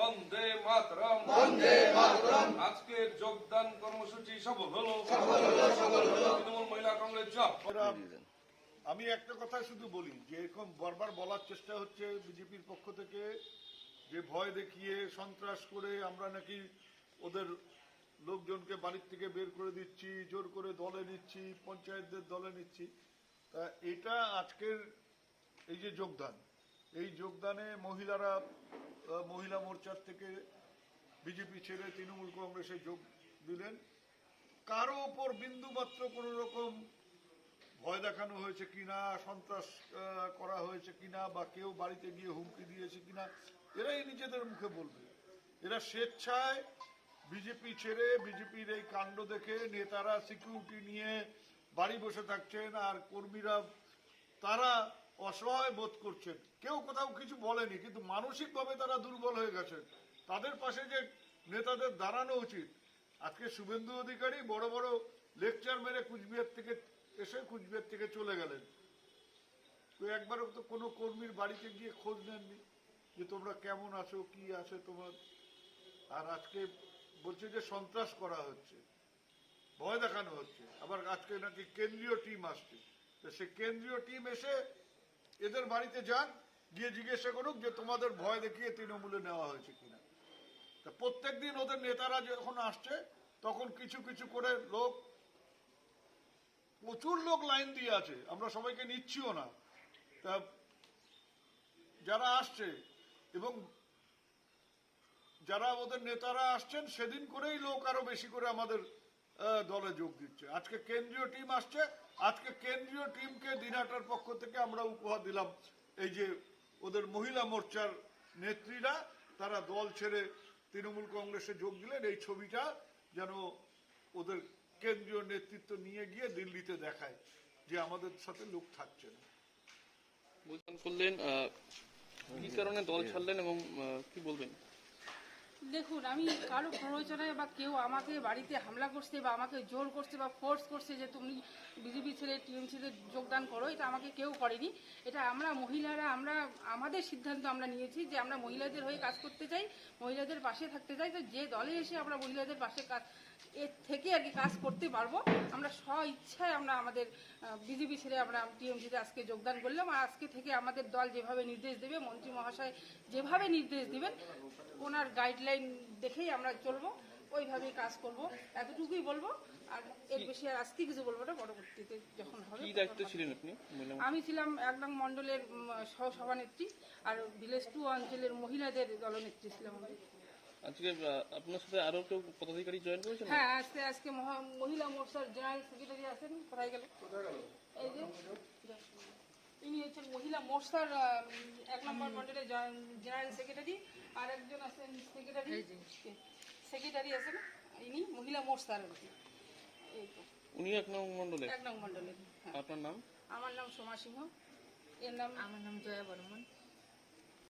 বন্দে মাতরম। বন্দে মাতরম। আজকে যোগদান কর্মসূচি হলো। হলো হলো। তৃণমূল মহিলা কংগ্রেস আমি একটা কথা শুধু বলি যে এরকম বারবার বলার চেষ্টা হচ্ছে বিজেপির পক্ষ থেকে যে ভয় দেখিয়ে সন্ত্রাস করে আমরা নাকি ওদের লোকজনকে বাড়ির থেকে বের করে দিচ্ছি জোর করে দলে নিচ্ছি পঞ্চায়েতদের দলে নিচ্ছি তা এটা আজকের এই যে যোগদান এই যোগদানে মহিলারা মহিলা মোর্চার থেকে বিজেপি ছেড়ে তৃণমূল কংগ্রেসে যোগ দিলেন। কারও ওপর বিন্দুমাত্র কোনো রকম ভয় দেখানো হয়েছে কিনা, সন্ত্রাস করা হয়েছে কিনা, বা কেউ বাড়িতে গিয়ে হুমকি দিয়েছে কিনা, এরাই নিজেদের মুখে বলবে। এরা স্বেচ্ছায় বিজেপি ছেড়ে বিজেপির এই কাণ্ড দেখে নেতারা সিকিউরিটি নিয়ে বাড়ি বসে থাকছেন, আর কর্মীরা, তারা অসহায় বোধ করছেন। কেউ কোথাও কিছু বলেনি, কিন্তু মানসিকভাবে তারা দুর্বল হয়ে গেছেন। তাদের পাশে যে নেতাদের দাঁড়ানো উচিত, আজকে শুভেন্দু অধিকারী বড় বড় লেকচার মেরে কুচবিহার থেকে এসে কুচবিহার থেকে চলে গেলেন। তো একবারও তো কোনো কর্মীর বাড়িতে গিয়ে খোঁজ নেননি যে তোমরা কেমন আছো, কি আছে তোমার? আর আজকে বলছে যে সন্ত্রাস করা হচ্ছে, ভয় দেখানো হচ্ছে। আবার আজকে নাকি কেন্দ্রীয় টিম আসছে। তো সে কেন্দ্রীয় টিম এসে এদের বাড়িতে যান, গিয়ে জিজ্ঞাসা করুক যে তোমাদের ভয় দেখিয়ে তৃণমূলে নেওয়া হয়েছে কিনা। তা প্রত্যেকদিন ওদের নেতারা যখন আসছে, তখন কিছু কিছু করে লোক, প্রচুর লোক লাইন দিয়ে আছে, আমরা সবাইকে নিচ্ছিও না। তা যারা আসছে এবং যারা ওদের নেতারা আসছেন, সেদিন করেই লোক আরও বেশি করে আমাদের দলে যোগ দিচ্ছে। আজকে কেন্দ্রীয় টিম আসছে। আজকে কেন্দ্রীয় টিমকে দিনাটার পক্ষ থেকে আমরা উপহার দিলাম। এই যে ওদের মহিলা মোর্চার নেত্রীরা তারা দল ছেড়ে তৃণমূল কংগ্রেসে যোগ দিলেন। এই ছবিটা যেন ওদের কেন্দ্রীয় নেতৃত্ব নিয়ে গিয়ে দিল্লিতে দেখায় যে আমাদের সাথে লোক থাকছে না। বলছেন করলেন আহ, কি কারণে দল ছাড়লেন এবং কি বলবেন? দেখুন, আমি কারও প্ররোচনায় বা কেউ আমাকে বাড়িতে হামলা করছে বা আমাকে জোর করছে বা ফোর্স করছে যে তুমি বিজেপি ছেড়ে টিএমসিতে যোগদান করো, এটা আমাকে কেউ করেনি। এটা আমরা মহিলারা, আমরা, আমাদের সিদ্ধান্ত আমরা নিয়েছি যে আমরা মহিলাদের হয়ে কাজ করতে চাই, মহিলাদের পাশে থাকতে চাই। তো যে দলে এসে আমরা মহিলাদের পাশে কাজ এর থেকে আর কি কাজ করতে পারব। আমরা স্ব ইচ্ছায় আমরা আমাদের বিজেপি ছেড়ে আমরা টিএমসিতে আজকে যোগদান করলাম। আর আজকে থেকে আমাদের দল যেভাবে নির্দেশ দেবে মন্ত্রী মহাশয় যেভাবে নির্দেশ দিবেন ওনার গাইডলাইন দেখেই আমরা চলবো ওইভাবেই কাজ করব। এতটুকুই বলব। আর এর বেশি আর আজকে কিছু বলব না পরবর্তীতে যখন হবে কি দায়িত্ব ছিলেন আপনি? আমি ছিলাম এক নং মন্ডলের সহসভানেত্রী আর ভিলেজ টু অঞ্চলের মহিলাদের দলনেত্রী ছিলাম আমি। আজকে আপনার সাথে আরও কেউ পদাধিকারী জয়েন করেছেন? হ্যাঁ আজকে আজকে মহা- মহিলা মোর্চার জেনারেল সেক্রেটারি আছেন কোথায় গেল এই যে ইনি হচ্ছেন মহিলা মোর্চার এক নম্বর মন্ডলের জেনারেল সেক্রেটারি আর একজন আছেন সেক্রেটারি সেক্রেটারি আছেন ইনি মহিলা মোর্চার আর কি। উনি এক নং মন্ডলে এক নং মন্ডলের হ্যাঁ। আপনার নাম? আমার নাম সোমা সিংহ এর নাম? আমার নাম জয়া বর্মন।